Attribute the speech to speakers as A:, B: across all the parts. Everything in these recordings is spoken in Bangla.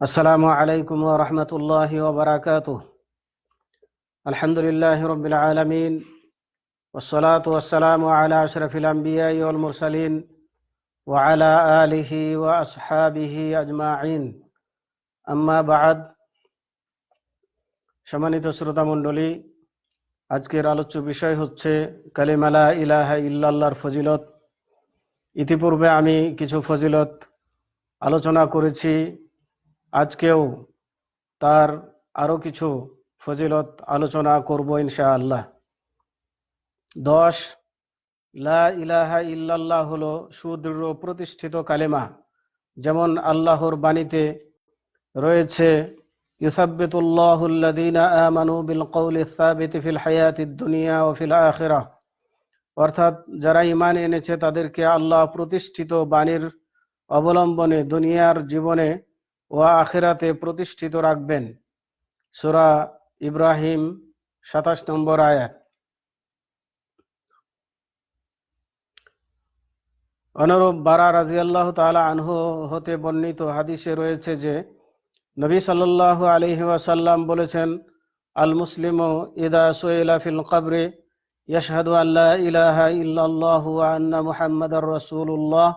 A: السلام عليكم ورحمة الله وبركاته الحمد لله رب العالمين والصلاة والسلام على أشرف الأنبياء والمرسلين وعلى آله وأصحابه أجمعين أما بعد সম্মানিত শ্রোতা মণ্ডলী আজকের আলোচ্য বিষয় হচ্ছে কালিমালা ইলাহা ইল্লাল্লাহর ফজিলত ইতিপূর্বে আমি কিছু ফজিলত আলোচনা করেছি আজকেও তার আরও কিছু ফজিলত আলোচনা করব ইনশাআল্লাহ। দশ, লা ইলাহা ইল্লাল্লাহ হলো সুদৃঢ় প্রতিষ্ঠিত কালেমা, যেমন আল্লাহর বাণীতে রয়েছে, ইউসাব্বিতুল্লাহু আল্লাযীনা আমানু বিল ফিল দুনিয়া ওয়া ফিল আখিরাহ অর্থাৎ যারা ঈমান এনেছে তাদেরকে আল্লাহ প্রতিষ্ঠিত বাণীর অবলম্বনে দুনিয়ার জীবনে ও আখেরাতে প্রতিষ্ঠিত রাখবেন। সূরা ইব্রাহিম সাতাশ নম্বর আয়াত। অনুরূপ বারা রাজিয়াল্লাহ তাআলা আনহু হতে বর্ণিত হাদিসে রয়েছে যে, নবী সাল্লাল্লাহু আলাইহি ওয়াসাল্লাম বলেছেন, আল মুসলিম ইদা সুইলা ফিল কবরে, ইয়াশহাদু আন লা ইলাহা ইল্লাল্লাহু আন্না মুহাম্মাদার রাসূলুল্লাহ,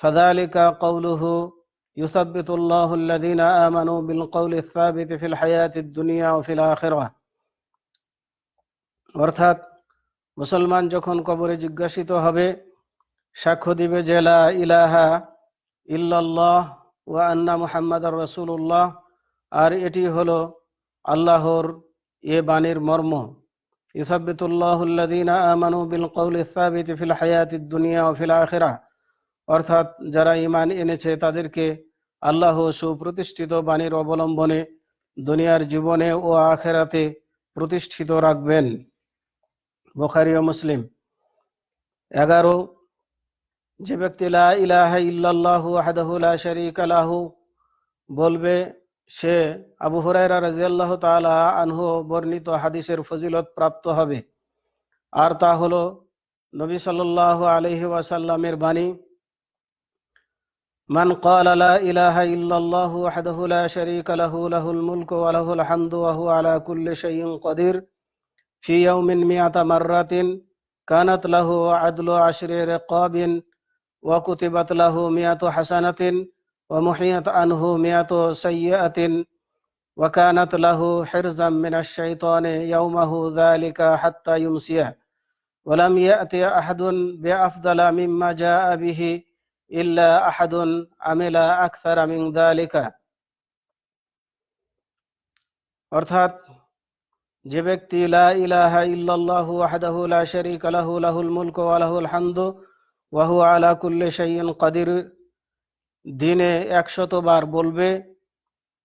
A: ফাযালিকা কওলুহু يثبت الله الذين آمنوا بالقول الثابت في الحياة الدنيا وفي الآخرة অর্থাৎ মুসলমান যখন কবরে জিজ্ঞাসিত হবে সাক্ষ্য দিবে যে লা ইলাহা ইল্লাল্লাহ ওয়া আন্না মুহাম্মাদার রাসূলুল্লাহ আর এটি হলো আল্লাহর এ বাণীর মর্ম ইসাব্বিতুল্লাহু আল্লাযীনা আমানু বিল কওলি সাবিতি ফিল হায়াতিদ দুনিয়া ওয়া ফিল আখিরাহ অর্থাৎ যারা ঈমান এনেছে তাদেরকে আল্লাহ সুপ্রতিষ্ঠিত বাণীর অবলম্বনে দুনিয়ার জীবনে ও আখেরাতে প্রতিষ্ঠিত রাখবেন। বোখারি ও মুসলিম। এগারো, যে ব্যক্তি লা ইল্লাল্লাহু বলবে, সে আবু তাআলা আনহু বর্ণিত হাদিসের ফজিলত প্রাপ্ত হবে। আর তা হলো নবী সাল্লাল্লাহু আলাইহি ওয়াসাল্লামের বাণী من قال لا إله إلا الله وحده لا شريك له له الملك وله الحمد وهو على كل شيء قدير. في يوم مئة مرة كانت له عدل عشر رقاب وكتبت له مئة حسنة ومحيت عنه مئة سيئة وكانت له حرزا من الشيطان يومه ذلك حتى يمسيه. ولم يأتي أحد بأفضل مما جاء به إلا أحد عمل أكثر من ذلك অর্থাৎ যে ব্যক্তি লা ইলাহা ইল্লাল্লাহু ওয়াহদাহু লা শারীকা লাহু লাহুল মুলকু ওয়া লাহুল হামদু ওয়া হুয়া আলা কুল্লি শাইইন কাদির দিনে একশত বার বলবে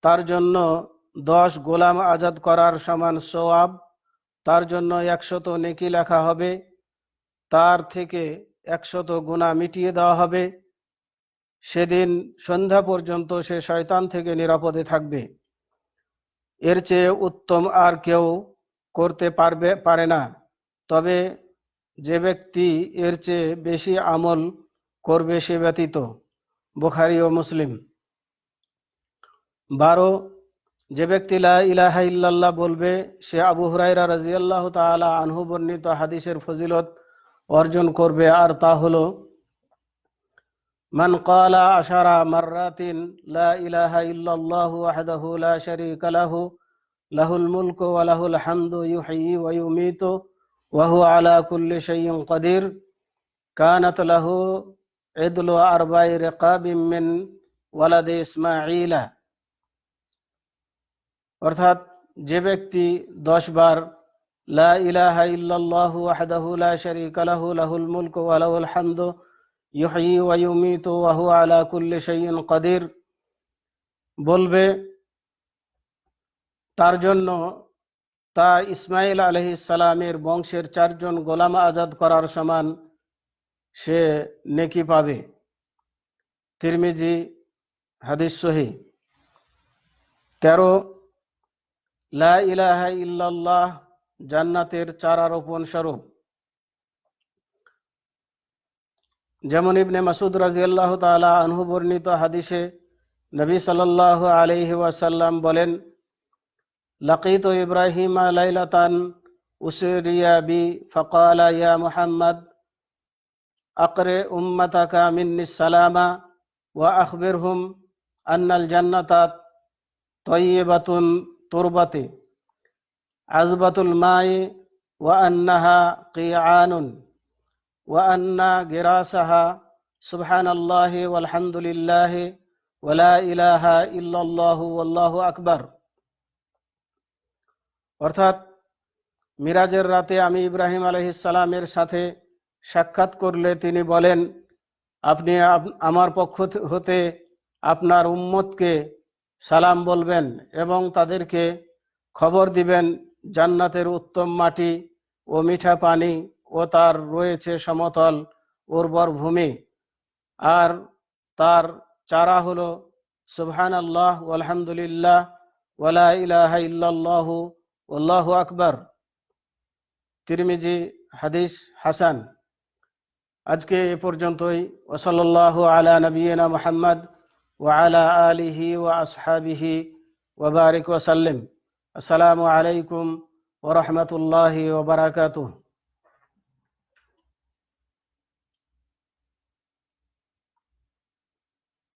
A: তার জন্য দশ গোলাম আজাদ করার সমান সোয়াব তার জন্য একশত নেকি লেখা হবে তার থেকে একশত গুণা মিটিয়ে দেওয়া হবে সেদিন সন্ধ্যা পর্যন্ত সে শয়তান থেকে নিরাপদে থাকবে। এর চেয়ে উত্তম আর কেউ করতে পারবে, পারে না। তবে যে ব্যক্তি এর চেয়ে বেশি আমল করবে সে ব্যতীত, বুখারি ও মুসলিম। বারো, যে ব্যক্তি লা ইলাহা ইল্লাল্লাহ বলবে, সে আবু হুরাইরা রাজিয়াল্লাহ তাআলা আনহু বর্ণিত হাদিসের ফজিলত অর্জন করবে। আর তা হলো من قال عشر مرات لا إله إلا الله وحده لا شريك له له الملك وله الحمد يحيي ويميت وهو على كل شيء قدير. كانت له عدل أربع رقاب من ولد إسماعيل. অর্থাৎ যে ব্যক্তি দশ বার লা ইলাহা ইল্লাল্লাহু ওয়াহদাহু লা শারীকা লাহু লাহুল মুলকু ওয়া লাহুল হামদু ইউহয়ী ওয়া ইউমীতু ওয়া হুয়া আলা কুল্লি শাইইন কাদির। বলবে, তার জন্য তা ইসমাইল আলাইহিস সালামের বংশের চারজন গোলাম আজাদ করার সমান সে নেকি পাবে। তিরমিজি, হাদিস সহি। তেরো, লা ইলাহা ইল্লাল্লাহ, জান্নাতের চারা রোপণ স্বরূপ। যেমন ইবনে মাসুদ রাজিয়াল্লাহ তাআলা আনহু বর্ণিত হাদিসে নবী সাল্লাহ আলহি ওয়াসাল্লাম বলেন, লাকিত ইব্রাহিম লাইলাতান উসরিয়া বি ফকালা ইয়া মুহাম্মদ, আকরে উম্মতাকা মিন্নি সালামা ওয়া আখবিরহুম আন্নাল জান্নাতাত তয়্যিবাতুন তুরবাতে, আযবাতুল মাই ওয়া আন্নাহা কিআনুন ওয়া আন্না গিরাসাহা সুবহানাল্লাহি ওয়ালহামদুলিল্লাহি ওয়ালা ইলাহা ইল্লাল্লাহু ওয়াল্লাহু আকবার অর্থাৎ মিরাজের রাতে আমি ইব্রাহিম আলহিসালামের সাথে সাক্ষাৎ করলে তিনি বলেন, আপনি আমার পক্ষ হতে আপনার উম্মতকে সালাম বলবেন এবং তাদেরকে খবর দিবেন জান্নাতের উত্তম মাটি ও মিঠা পানি ও তার রয়েছে সমতল উর্বর ভূমি। আর তার চারা হলো সুবহান আল্লাহ আলহামদুলিল্লাহ ওয়ালা ইলাহা ইল্লাল্লাহু, আল্লাহু আকবার। তিরমিজি, হাদিস হাসান। আজকে এ পর্যন্তই ওসল্লাহ আলা নবীনা মোহাম্মদ ওয়ালা আলিহি ওয়া আসহাবিহি ওবারিক ওসাল্লিম আসসালামু আলাইকুম ওরহমতুল্লাহি ওবরাকাতুহ